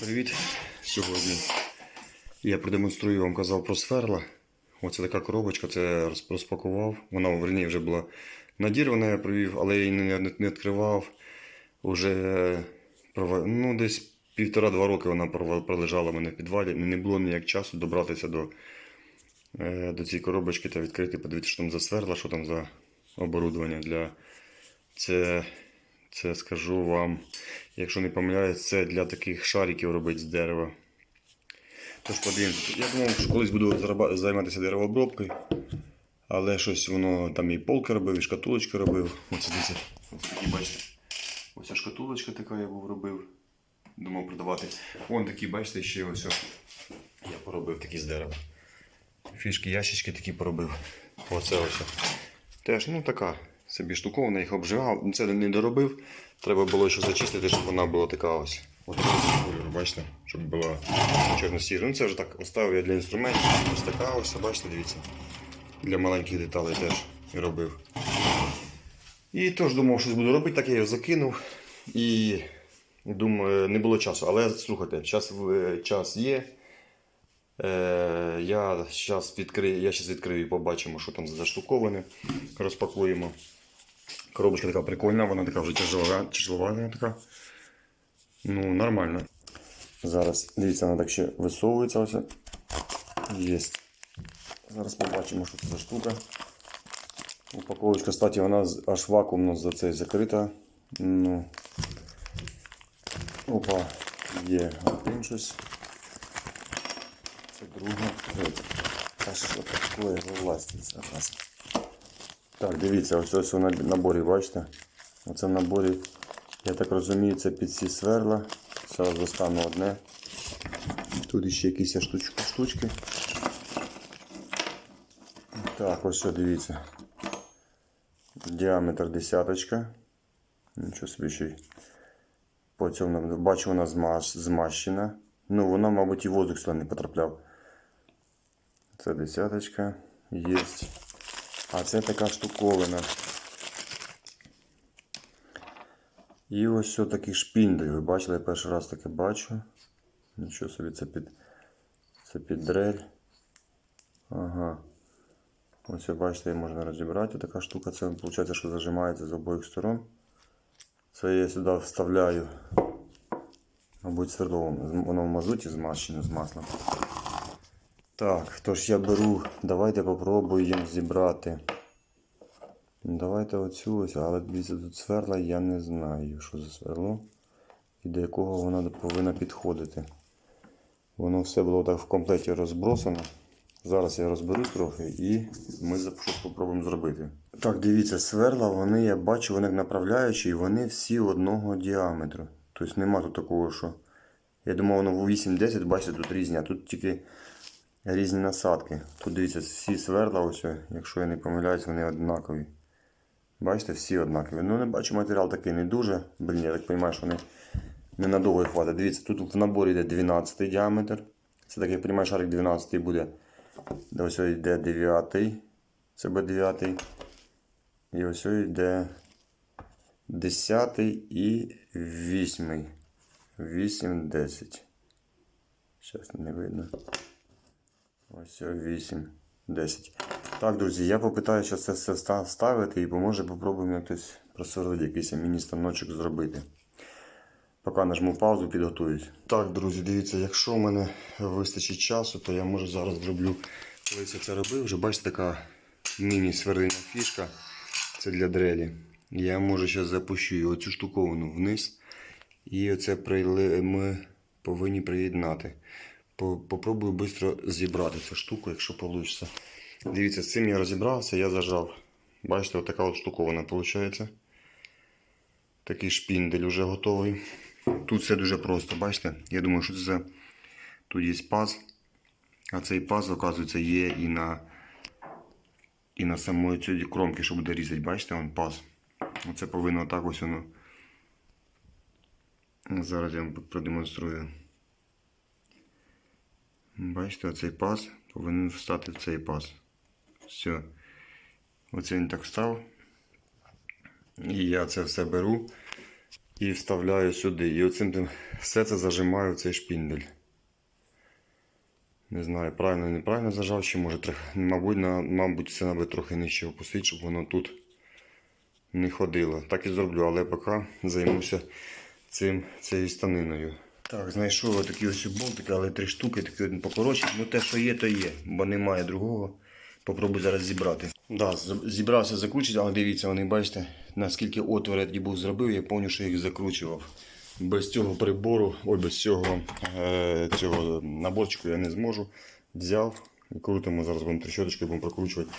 привіт! Сьогодні я продемонструю вам казав про сверла. Оце така коробочка, це роз- розпакував. Вона верні вже була надірвана, я привів, але я її не, відкривав. Уже ну, десь півтора-два роки вона пролежала в мене в підвалі. Не було ніяк часу добратися до, е, до цієї коробочки та відкрити, подивитися, що там за сверла, що там за оборудовання для. Це, це скажу вам, якщо не помиляюсь, це для таких шариків робить з дерева. Тож подивимося. Я думав, що колись буду займатися деревообробкою, але щось воно там і полки робив, і шкатулочки робив. Оце дивіться. Ось такі, бачите. Ось шкатулочка така я був робив. Думав продавати. Вон такі, бачите, ще ось. Я поробив такі з дерева. Фішки, ящички такі поробив. Оце ось. Теж, ну така собі штукована, їх обжигав. Ну, Це не доробив. Треба було ще зачистити, щоб вона була така ось. Ось кольору, бачите, щоб була чорно-сіра. Ну це вже так оставив я для інструментів. Ось така ось, бачите, дивіться. Для маленьких деталей теж робив. І теж думав, щось буду робити, так я його закинув. І думаю, не було часу. Але слухайте, час, час є. Е, я зараз відкрию, я щас відкрию і побачимо, що там заштуковане. Розпакуємо. Коробочка така прикольна, вона така вже тяжелова така. Ну, нормально. Зараз, дивіться, вона так ще висовується ось. Єсть. Зараз побачимо, що це за штука. Упаковочка, кстати, вона аж вакуумно за цей закрита. Ну. Опа, є один щось. Це друга. А що таке у нас? Так, дивіться, ось ось у наборі, бачите? Оце в наборі, я так розумію, це під ці сверла. Зараз достану одне. Тут ще якісь штучки. штучки. Так, ось що, дивіться. Діаметр десяточка. Нічого собі ще по цьому бачу, вона змащена. Ну, вона, мабуть, і воздух сюди не потрапляв. Це десяточка. Єсть. А це така штуковина. І ось все такий шпіндель. Ви бачили, я перший раз таке бачу. Нічого собі, це під, це під дрель. Ага. Ось ви бачите, її можна розібрати. Така штука. Це виходить, що зажимається з обох сторон. Це я сюди вставляю. Мабуть, свердловим. Воно в мазуті змащено з маслом. Так, тож я беру, давайте попробуємо зібрати. Давайте оцю ось, але дивіться, тут сверла я не знаю, що за сверло і до якого вона повинна підходити. Воно все було так в комплекті розбросано. Зараз я розберу трохи і ми щось спробуємо зробити. Так, дивіться, сверла, вони, я бачу, вони направляючі, і вони всі одного діаметру. Тобто нема тут такого, що. Я думав, воно в 8-10, бачите, тут різні, а тут тільки різні насадки. Тут дивіться, всі сверла, ось, якщо я не помиляюсь, вони однакові. Бачите, всі однакові. Ну, не бачу, матеріал такий не дуже. Блін, я так розумію, що вони ненадовго хватить. Дивіться, тут в наборі йде 12 діаметр. Це так, я розумію, шарик 12 буде. Ось йде 9. Це буде 9. І ось йде 10 і 8. 8, 10. Зараз не видно. Ось 8, 10. Так, друзі, я попитаю зараз це все ставити і поможе попробуємо якось просверлити якийсь міні-станочок зробити. Поки нажму паузу, підготуюсь. Так, друзі, дивіться, якщо в мене вистачить часу, то я може зараз зроблю, коли я це робив, вже бачите, така міні-сверлильна фішка. Це для дрелі. Я може зараз запущу оцю штуковину вниз. І оце ми повинні приєднати. По- Попробую швидко зібрати цю штуку, якщо вийде. Дивіться, з цим я розібрався, я зажав. Бачите, отака от штуковина виходить. Такий шпіндель вже готовий. Тут все дуже просто, бачите? Я думаю, що це тут є паз. А цей паз, оказується, є і на і на самої цієї кромки, що буде різати, бачите, он паз. Оце повинно так ось воно. Зараз я вам продемонструю. Бачите, оцей паз повинен встати в цей паз. Все. Оце він так встав. І я це все беру. і вставляю сюди. І оцим все це зажимаю в цей шпіндель. Не знаю, правильно неправильно зажав, чи може трохи. Мабуть, на, мабуть, це треба трохи нижче опустити, щоб воно тут не ходило. Так і зроблю, але поки займуся цим, цією станиною. Так, знайшов отакі ось болтики, але три штуки, такі один покоротші. Ну те, що є, то є, бо немає другого. Попробую зараз зібрати. Да, зібрався закручити, але дивіться, вони бачите, наскільки отвір я тоді був зробив, я пам'ятаю, що їх закручував. Без цього прибору, ой, без цього, е, цього наборчику я не зможу. Взяв і крутимо зараз будемо трещоточкою, будемо прокручувати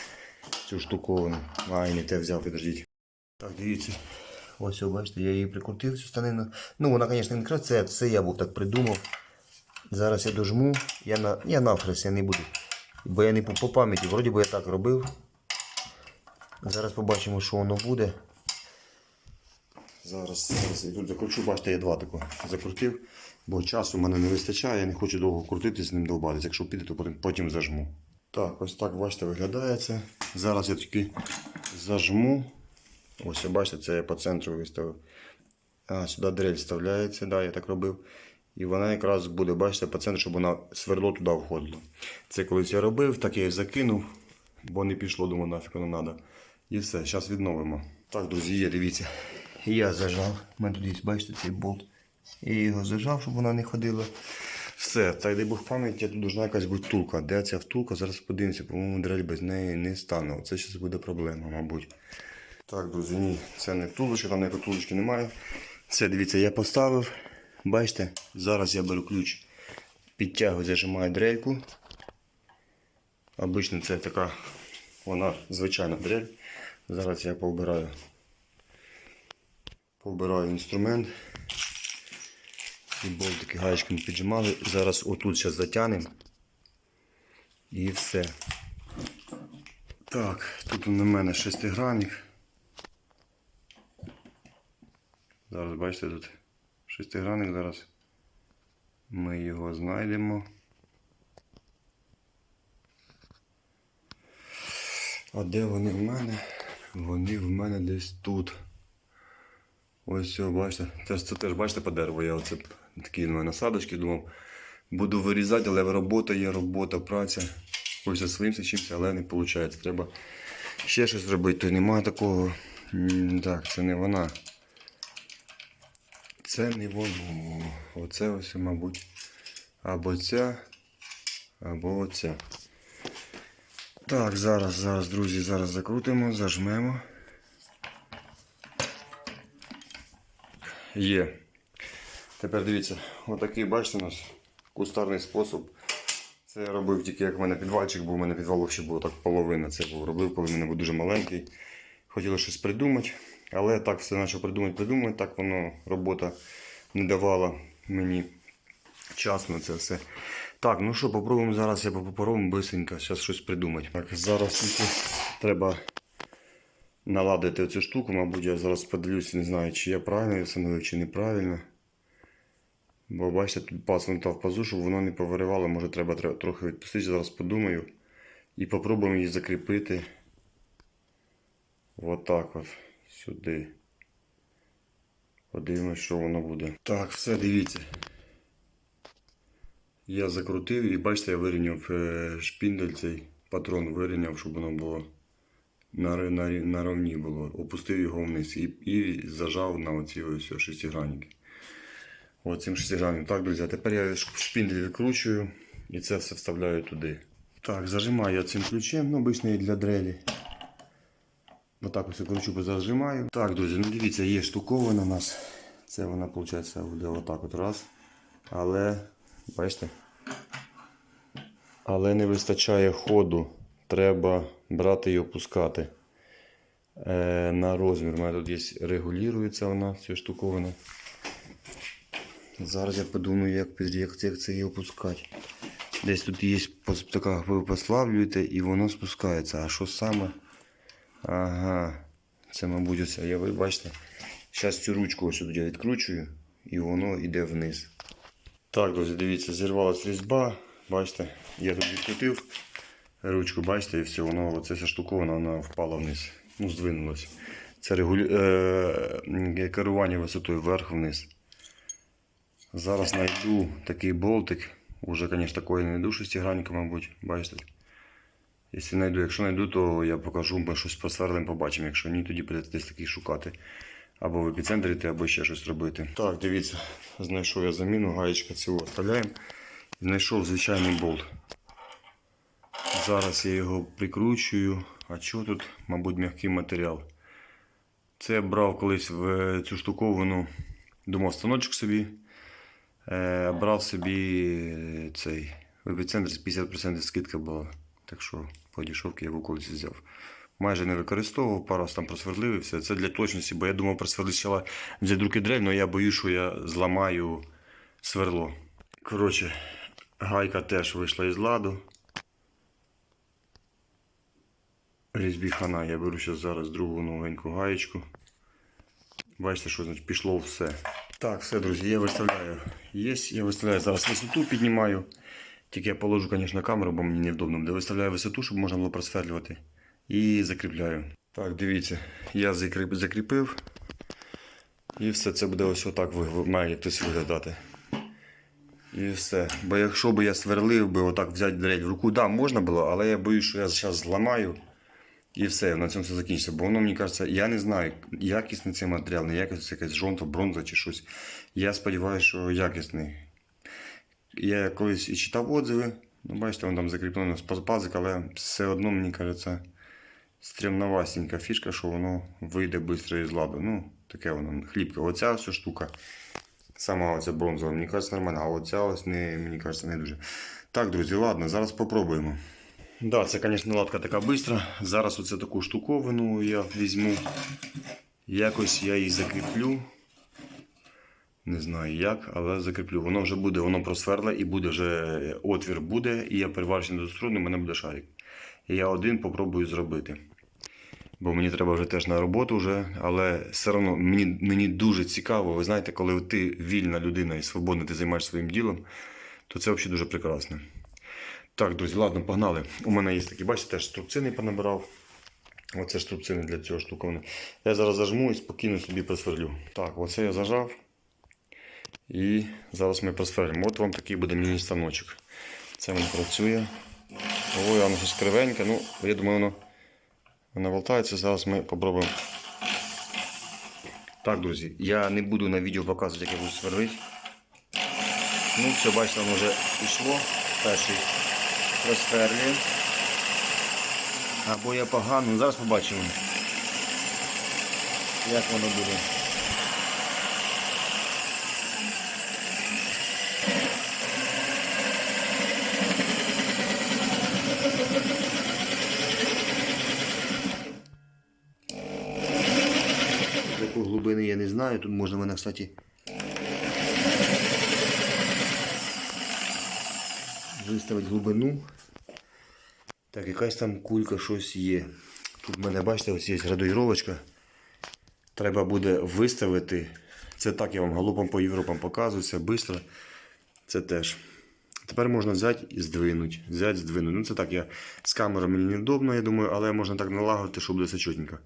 цю штуковину. А, і не те взяв, підождіть. Так, дивіться. Ось, бачите, я її прикрутив цю станину. Ну, вона, звісно, не красива, це, я був так придумав. Зараз я дожму, я на я навхрест, я не буду. Бо я не по, по пам'яті, вроді би я так робив. Зараз побачимо, що воно буде. Зараз, зараз я тут закручу, бачите, я два тако закрутив, бо часу в мене не вистачає, я не хочу довго крутити з ним довбатися. Якщо піде, то потім- зажму. Так, ось так, бачите, виглядає це. Зараз я тільки зажму. Ось, бачите, це я по центру виставив. А, сюди дрель вставляється, да, я так робив. І вона якраз буде, бачите, по центру, щоб вона сверло туди входило. Це колись я робив, так я і закинув, бо не пішло, думаю, нафіг воно треба. І все, зараз відновимо. Так, друзі, є, дивіться. Я зажав. У мене тут бачите, цей болт. Я його зажав, щоб вона не ходила. Все, так дай Бог пам'яті, тут должна якась бути втулка. Де ця втулка? Зараз подивимося, по-моєму, дрель без неї не стане. Це зараз буде проблема, мабуть. Так, друзі, ні, це не втулочка, там ніякої втулочки немає. Це, дивіться, я поставив. Бачите, зараз я беру ключ, підтягую, зажимаю дрельку. Обично це така, вона звичайна дрель. Зараз я повбираю. Повбираю інструмент. І болтики гаєчками піджимали. Зараз отут зараз затягнемо. І все. Так, тут у мене шестигранник. Зараз бачите тут шестигранник зараз. Ми його знайдемо. А де вони в мене? Вони в мене десь тут. Ось все, бачите. Це, це теж бачите по дереву. Я оце такі в насадочки думав. Буду вирізати, але робота є, робота, праця. Хочеться своїм чимся, але не виходить. Треба ще щось зробити. То немає такого. Так, це не вона. Це не воно. Оце ось, мабуть. Або ця, або оця. Так, зараз, зараз, друзі, зараз закрутимо, зажмемо. Є. Тепер дивіться, отакий, бачите, у нас кустарний спосіб. Це я робив тільки як в мене підвальчик був, у мене підвал ще було так половина. Це був робив, коли в мене був дуже маленький. Хотіло щось придумати, але так все почав придумати, придумати, так воно робота не давала мені часу на це все. Так, ну що, попробуємо зараз, я попробуємо бисенько зараз щось придумати. Так, зараз треба наладити цю штуку, мабуть, я зараз подивлюся, не знаю, чи я правильно встановив, чи неправильно. Бо бачите, тут паснута в пазу, щоб воно не повиривало, може треба, трохи відпустити, зараз подумаю. І попробуємо її закріпити. Отак от сюди. Подивимось, що воно буде. Так, все, дивіться. Я закрутив і бачите, я вирівняв е, шпіндель цей патрон вирівняв, щоб воно було на, на, на ровні було. Опустив його вниз і, і зажав на оці ось шестигранники. Оцим шестигранником. Так, друзі, тепер я шпіндель викручую і це все вставляю туди. Так, зажимаю я цим ключем, ну, обичний для дрелі. Отак ось кручу, зажимаю. Так, друзі, ну дивіться, є штуковина у нас. Це вона, виходить, буде отак от раз. Але, бачите? Але не вистачає ходу. Треба брати і опускати. Е, на розмір. У мене тут є регулюється вона, ця штуковина. Зараз я подумаю, як, як, як це її опускати. Десь тут є така, ви послаблюєте і воно спускається. А що саме? Ага. Це, мабуть, оце. Я ви бачите. Зараз цю ручку ось сюди я відкручую і воно йде вниз. Так, друзі, дивіться, зірвалась різьба. Бачите, я тут відкрутив ручку, бачите, і все, воно оце вся штуковина, вона впала вниз. Ну, здвинулась. Це регулю... е... керування висотою вверх-вниз. Зараз знайду такий болтик. Уже, звісно, такої не знайду шестигранника, мабуть. Бачите? Якщо знайду, якщо знайду, то я покажу, ми щось просверлим, побачимо. Якщо ні, тоді прийдеться десь такий шукати. Або в епіцентрі, або ще щось робити. Так, дивіться, знайшов я заміну, гаєчка цього оставляємо. Знайшов звичайний болт. Зараз я його прикручую. А що тут, мабуть, м'який матеріал. Це я брав колись в цю штуковину, думав станочок собі. Е, брав собі е, цей в епіцентрі з 50% скидка була. Так що по дешевки я його колись взяв. Майже не використовував, пару раз там просверлив і все. Це для точності, бо я думав спочатку взяти другі дрель, але я боюсь, що я зламаю сверло. Коротше, гайка теж вийшла із ладу. Різьбі хана. Я беру зараз другу новеньку гаєчку. Бачите, що значить пішло все. Так, все, друзі, я виставляю. Є, я виставляю зараз висоту, піднімаю. Тільки я положу, звісно, камеру, бо мені невдобно буде. Виставляю висоту, щоб можна було просверлювати. І закріпляю. Так, дивіться, я закріп- закріпив. І все це буде ось отак має хтось виглядати. І все. Бо якщо б я сверлив би отак взяти дрель в руку, да, можна було, але я боюсь, що я зараз зламаю. І все, на цьому все закінчиться. Бо воно, мені кажеться, я не знаю, якісний цей матеріал, не якісний, якась жовта, бронза чи щось. Я сподіваюся, що якісний. Я колись і читав отзиви, ну бачите, воно там закріплено з але все одно, мені кажеться, стрімновасенька фішка, що воно вийде швидко із ладу. Ну, таке воно хлібка. Оця ось штука. Сама оця бронзова, мені кажеться, нормальна, а оця ось не, мені кажеться, не дуже. Так, друзі, ладно, зараз попробуємо. Да, це, звісно, латка така швидка. Зараз оце таку штуковину я візьму. Якось я її закріплю. Не знаю як, але закріплю. Воно вже буде, воно просверле і буде вже отвір буде, і я переварюся до струни, у мене буде шарик. І я один попробую зробити. Бо мені треба вже теж на роботу, вже, але все одно мені, мені дуже цікаво. Ви знаєте, коли ти вільна людина і свободна, ти займаєшся своїм ділом, то це взагалі дуже прекрасно. Так, друзі, ладно, погнали. У мене є такі, бачите, теж струбцини понабирав. Оце струбцини для цього штуковини. Я зараз зажму і спокійно собі просверлю. Так, оце я зажав. І зараз ми просверлимо. От вам такий буде міні-станочок. Це він працює. Ой, воно щось кривеньке. Ну, я думаю, воно, воно болтається. Зараз ми попробуємо. Так, друзі, я не буду на відео показувати, як я буду сверлити. Ну, все, бачите, воно вже пішло. Перший розферлює. Або я погано, ну, зараз побачимо, як воно буде. Такої глибини я не знаю, тут можна мене, кстати, виставити глибину. Так, якась там кулька щось є. Тут в мене, бачите, ось є градуїровочка. Треба буде виставити. Це так я вам галопом по Європам показую, все швидко. Це теж. Тепер можна взяти і здвинути. Взяти, здвинути. Ну це так, я з камерою мені невдобно, я думаю, але можна так налагодити, щоб буде все чотенько.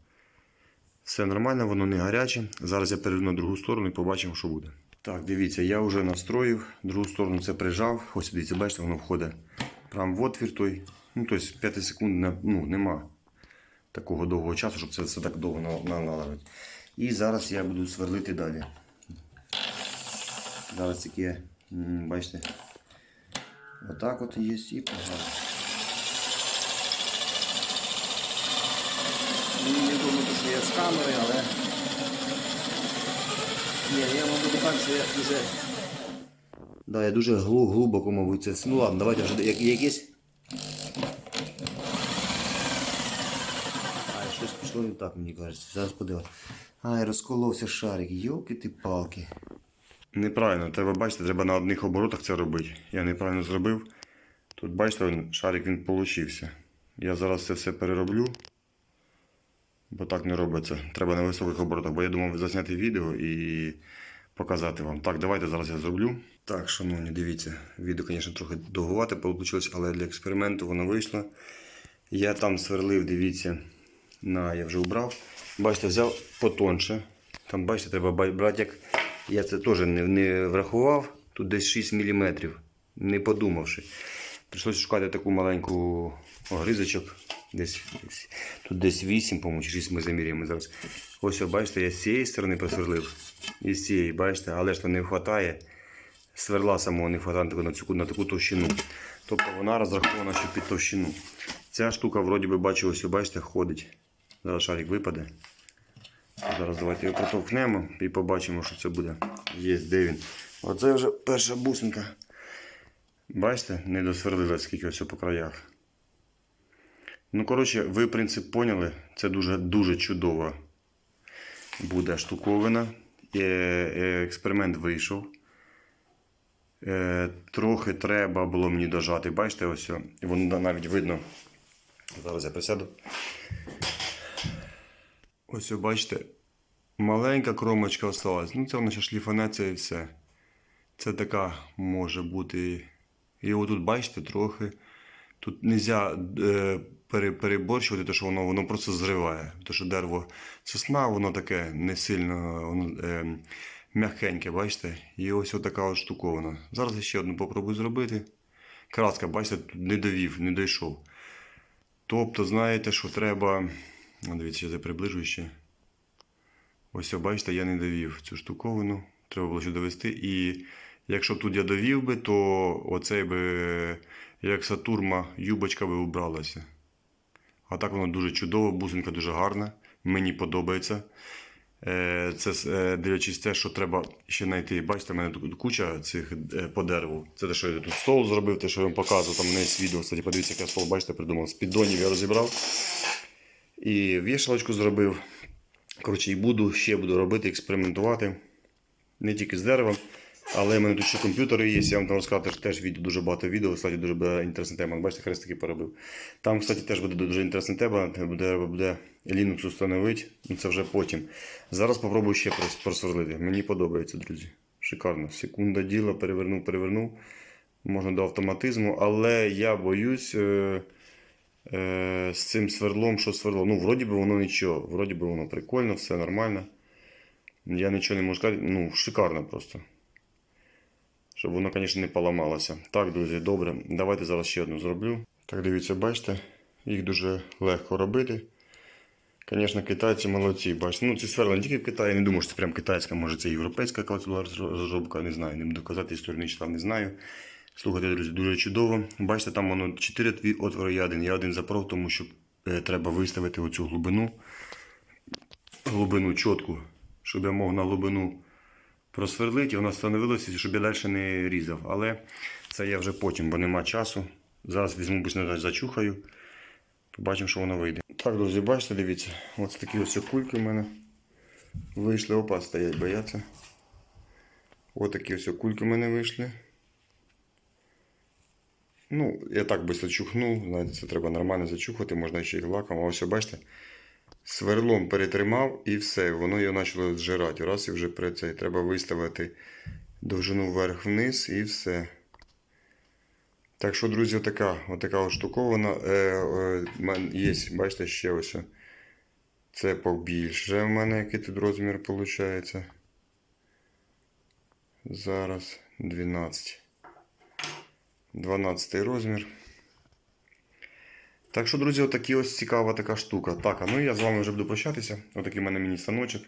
Все нормально, воно не гаряче. Зараз я перейду на другу сторону і побачимо, що буде. Так, дивіться, я вже настроїв. Другу сторону це прижав. Ось дивіться, бачите, воно входить прямо в отвір той. Ну, тобто 5 секунд ну, нема такого довгого часу, щоб це все так довго на- на- налагодити. І зараз я буду сверлити далі. Зараз таке, бачите, отак от є і погано. Ну, Не я з камери, але. Ні, я можу так, що я дуже. Да, я дуже глу- глибоко, мабуть, це. Ну ладно, давайте вже як, якісь. А, щось пішло не так, мені кажеться. Зараз подивимось. Ай, розколовся шарик. Йолки ти палки. Неправильно, треба бачите, треба на одних оборотах це робити. Я неправильно зробив. Тут бачите, шарик він получився. Я зараз це все перероблю. Бо так не робиться. Треба на високих оборотах, бо я думав засняти відео і показати вам. Так, давайте зараз я зроблю. Так, шановні, дивіться, відео, звісно, трохи довгувате вийшло, але для експерименту воно вийшло. Я там сверлив, дивіться, На, я вже убрав. Бачите, взяв потонше. Там, бачите, треба ба- брати як. Я це теж не, не врахував. Тут десь 6 мм, не подумавши. Прийшлося шукати таку маленьку огризочок. Десь, тут десь 8, по-моєму, чи 6 ми заміряємо зараз. Ось, бачите, я з цієї сторони просверлив. І з цієї, бачите, але ж то не вистачає. Сверла самого не вистачає на таку, на таку, товщину. Тобто вона розрахована ще під товщину. Ця штука, вроді би, бачу, ось, бачите, ходить. Зараз шарик випаде. Зараз давайте його протовкнемо і побачимо, що це буде. Є, де він. Оце вже перша бусинка. Бачите, не досверлила скільки ось по краях. Ну, коротше, ви принцип поняли. Це дуже дуже чудова буде штуковина. Е, е, експеримент вийшов. Е, трохи треба було мені дожати. Бачите, ось воно навіть видно. Зараз я присяду. Ось бачите, маленька кромочка осталась. Ну, це вона ще шліфанеться і все. Це така може бути. І отут, бачите, трохи. Тут не можна е, переборщувати, що воно, воно просто зриває. Тому що дерево сосна, воно таке не сильно воно, е, м'якеньке, бачите? І ось така от штуковина. Зараз я ще одну попробую зробити. Краска, бачите, тут не довів, не дійшов. Тобто, знаєте, що треба. Дивіться, я приближу ще. Ось, бачите, я не довів цю штуковину. Треба було ще довести. І якщо б тут я довів би, то оцей би, як сатурма, юбочка би убралася. А так воно дуже чудово, бусинка дуже гарна. Мені подобається. Е, Це е, дивлячись те, що треба ще знайти. Бачите, в мене тут куча цих е, по дереву. Це те, що я тут стол зробив, те, що я вам показував. Там у є відео. Кстати, подивіться, як я стол, бачите, придумав. З піддонів я розібрав. І вішалочку зробив. Коротше, і буду, ще буду робити, експериментувати. Не тільки з деревом, але в мене тут ще комп'ютери є. Я вам там розказав теж, теж дуже багато відео. Кстати, дуже буде інтересна тема. Бачите, хрестики поробив. Там, кстати, теж буде дуже інтересна тема. Буде, буде Linux установити. Ну це вже потім. Зараз попробую ще просверлити. Мені подобається, друзі. Шикарно. Секунда діла, перевернув, перевернув. Можна до автоматизму, але я боюсь. Е- е, з цим сверлом, що сверло. Ну, вроді би воно нічого, вроді би воно прикольно, все нормально. Я нічого не можу сказати. Ну, шикарно просто. Щоб воно, звісно, не поламалося. Так, друзі, добре. Давайте зараз ще одну зроблю. Так, дивіться, бачите, їх дуже легко робити. Звісно, китайці молодці. Бачите, ну ці сверла не тільки в Китаї, не думаю, що це прям китайська, може це європейська була розробка, не знаю, не буду казати, історію не читав, не знаю. Слухайте, друзі, дуже чудово. Бачите, там воно 4 дві отвори я один. Я один запров, тому що е, треба виставити оцю глибину. Глибину чітку, щоб я мог на глибину просверлити, і вона встановилася, щоб я далі не різав. Але це я вже потім, бо нема часу. Зараз візьму більше зачухаю. Побачимо, що воно вийде. Так, друзі, бачите, дивіться, ось такі ось кульки в мене вийшли. Опа, стоять, бояться. Ось такі ось кульки в мене вийшли. Ну, я так швидко чухнув, знаєте, це треба нормально зачухати, можна ще й лаком. А ось, бачите, сверлом перетримав і все, воно його почало зжирати. Раз і вже при цей треба виставити довжину вверх-вниз і все. Так що, друзі, отака, отака от. Е, е, є, бачите, ще ось. Це побільше в мене, який тут розмір виходить. Зараз 12. 12 розмір. Так що, друзі, отакі ось цікава така штука. Так, а ну я з вами вже буду прощатися. Отакий в мене міні-станочок.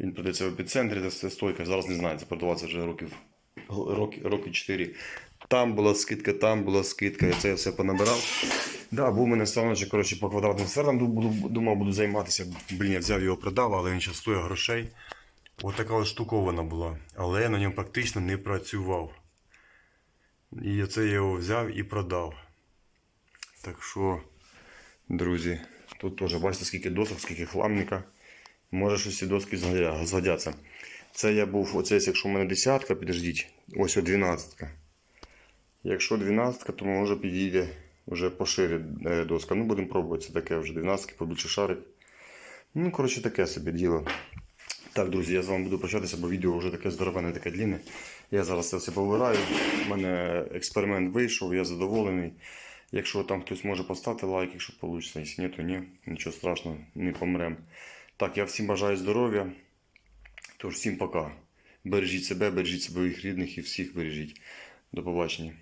Він продається в епіцентрі, це стойка. Зараз не знаю, це продаватися вже років роки, роки 4. Там була скидка, там була скидка, я це все понабирав. Да, був у мене станочок, коротше, по квадратним сферам думав, буду займатися. Блін, я взяв його продав, але він зараз стоїть грошей. Ось така штукована була. Але я на ньому практично не працював. І це я його взяв і продав. Так що, друзі, тут теж бачите, скільки досок, скільки хламника. Може щось ці доски згодяться. Це я був, оце, якщо в мене десятка, підождіть, ось о 12. Якщо 12, то може підійде вже пошире е, доска. Ну, будемо пробувати. Це таке вже 12, побільше шарик. Ну, коротше, таке собі діло. Так, друзі, я з вами буду прощатися, бо відео вже таке здоровенне, таке длінне. Я зараз це все повираю. У мене експеримент вийшов, я задоволений. Якщо там хтось може поставити лайк, якщо вийде, якщо ні, то ні. Нічого страшного, не помрем. Так, я всім бажаю здоров'я. Тож всім пока. Бережіть себе, бережіть своїх рідних і всіх бережіть. До побачення.